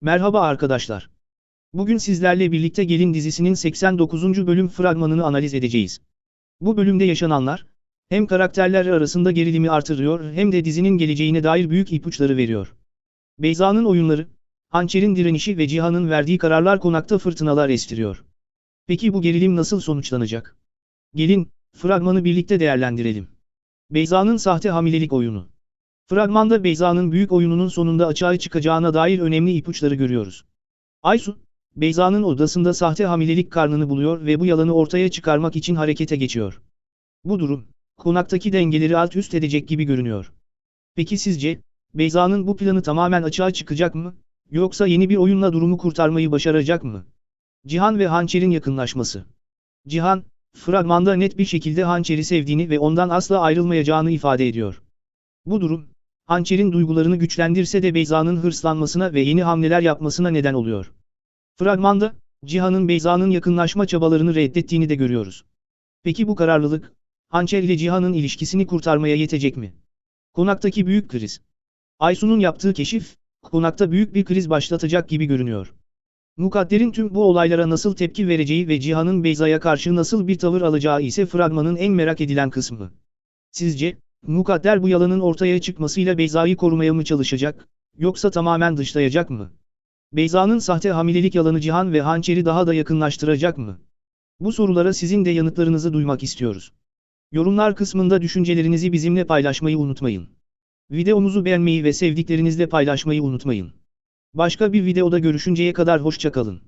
Merhaba arkadaşlar. Bugün sizlerle birlikte Gelin dizisinin 89. bölüm fragmanını analiz edeceğiz. Bu bölümde yaşananlar, hem karakterler arasında gerilimi artırıyor hem de dizinin geleceğine dair büyük ipuçları veriyor. Beyza'nın oyunları, Hançer'in direnişi ve Cihan'ın verdiği kararlar konakta fırtınalar estiriyor. Peki bu gerilim nasıl sonuçlanacak? Gelin, fragmanı birlikte değerlendirelim. Beyza'nın sahte hamilelik oyunu. Fragmanda Beyza'nın büyük oyununun sonunda açığa çıkacağına dair önemli ipuçları görüyoruz. Aysu, Beyza'nın odasında sahte hamilelik karnını buluyor ve bu yalanı ortaya çıkarmak için harekete geçiyor. Bu durum, konaktaki dengeleri alt üst edecek gibi görünüyor. Peki sizce, Beyza'nın bu planı tamamen açığa çıkacak mı? Yoksa yeni bir oyunla durumu kurtarmayı başaracak mı? Cihan ve Hançer'in yakınlaşması. Cihan, fragmanda net bir şekilde Hançer'i sevdiğini ve ondan asla ayrılmayacağını ifade ediyor. Bu durum, Hançer'in duygularını güçlendirse de Beyza'nın hırslanmasına ve yeni hamleler yapmasına neden oluyor. Fragmanda, Cihan'ın Beyza'nın yakınlaşma çabalarını reddettiğini de görüyoruz. Peki bu kararlılık, Hançer ile Cihan'ın ilişkisini kurtarmaya yetecek mi? Konaktaki büyük kriz. Aysu'nun yaptığı keşif, konakta büyük bir kriz başlatacak gibi görünüyor. Mukadder'in tüm bu olaylara nasıl tepki vereceği ve Cihan'ın Beyza'ya karşı nasıl bir tavır alacağı ise fragmanın en merak edilen kısmı. Sizce, Mukadder bu yalanın ortaya çıkmasıyla Beyza'yı korumaya mı çalışacak, yoksa tamamen dışlayacak mı? Beyza'nın sahte hamilelik yalanı Cihan ve Hançer'i daha da yakınlaştıracak mı? Bu sorulara sizin de yanıtlarınızı duymak istiyoruz. Yorumlar kısmında düşüncelerinizi bizimle paylaşmayı unutmayın. Videomuzu beğenmeyi ve sevdiklerinizle paylaşmayı unutmayın. Başka bir videoda görüşünceye kadar hoşça kalın.